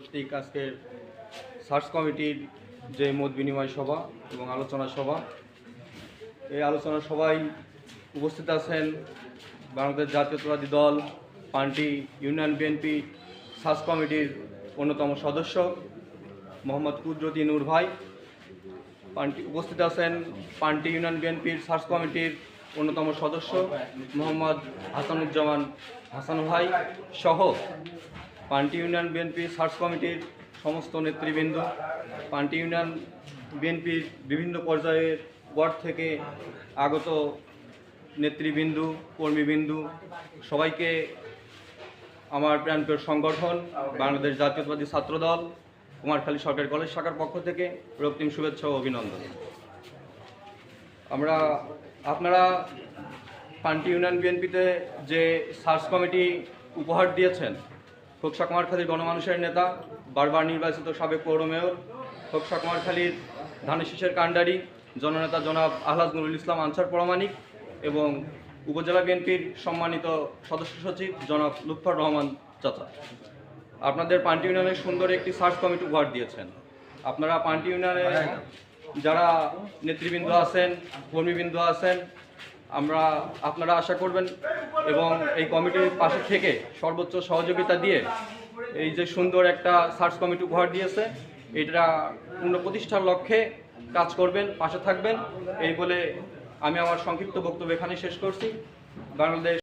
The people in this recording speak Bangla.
কর্তৃক আজকের সার্চ কমিটির যে মত বিনিময় সভা এবং আলোচনা সভা, এই আলোচনা সভায় উপস্থিত আছেন বাংলাদেশ জাতীয়তাবাদী দল, পার্টি, ইউনিয়ন বিএনপি সার্চ কমিটির অন্যতম সদস্য মোহাম্মদ কুদরতি নূর ভাই। পার্টি উপস্থিত আছেন পান্টি ইউনিয়ন বিএনপির সার্চ কমিটির অন্যতম সদস্য মোহাম্মদ হাসানুজ্জামান হাসান ভাই সহ পার্টি ইউনিয়ন বিএনপি সার্চ কমিটির সমস্ত নেতৃবৃন্দ, পান্টি ইউনিয়ন বিএনপির বিভিন্ন পর্যায়ের ওয়ার্ড থেকে আগত নেতৃবৃন্দু, কর্মীবিন্দু, সবাইকে আমার প্রাণপ্রিয় সংগঠন, বাংলাদেশ জাতীয়তাবাদী ছাত্রদল কুমারখালী সরকারি কলেজ শাখার পক্ষ থেকে রক্তিম শুভেচ্ছা ও অভিনন্দন। আমরা, আপনারা পান্টি ইউনিয়ন বিএনপিতে যে সার্চ কমিটি উপহার দিয়েছেন খোকসা কুমারখালীর গণমানুষের নেতা বারবার নির্বাচিত সাবেক পৌর মেয়র খোকসা কুমারখালীর ধানেশিসের কাণ্ডারি জননেতা জনাব আহলাদ নুরুল ইসলাম আনসার প্রমাণিক এবং উপজেলা বিএনপির সম্মানিত সদস্য সচিব জনাব লুৎফর রহমান চাচা। আপনাদের পান্টি ইউনিয়নের সুন্দর একটি সার্চ কমিটি উপহার দিয়েছেন। আপনারা পান্টি ইউনিয়নে যারা নেতৃবৃন্দ আছেন কর্মীবৃন্দ আছেন আমরা, আপনারা আশা করবেন এবং এই কমিটির পাশে থেকে সর্বোচ্চ সহযোগিতা দিয়ে এই যে সুন্দর একটা সার্চ কমিটি উপহার দিয়েছে, এটা পূর্ণ প্রতিষ্ঠার লক্ষ্যে কাজ করবেন, পাশে থাকবেন। এই বলে আমি আমার সংক্ষিপ্ত বক্তব্য এখানে শেষ করছি। বাংলাদেশ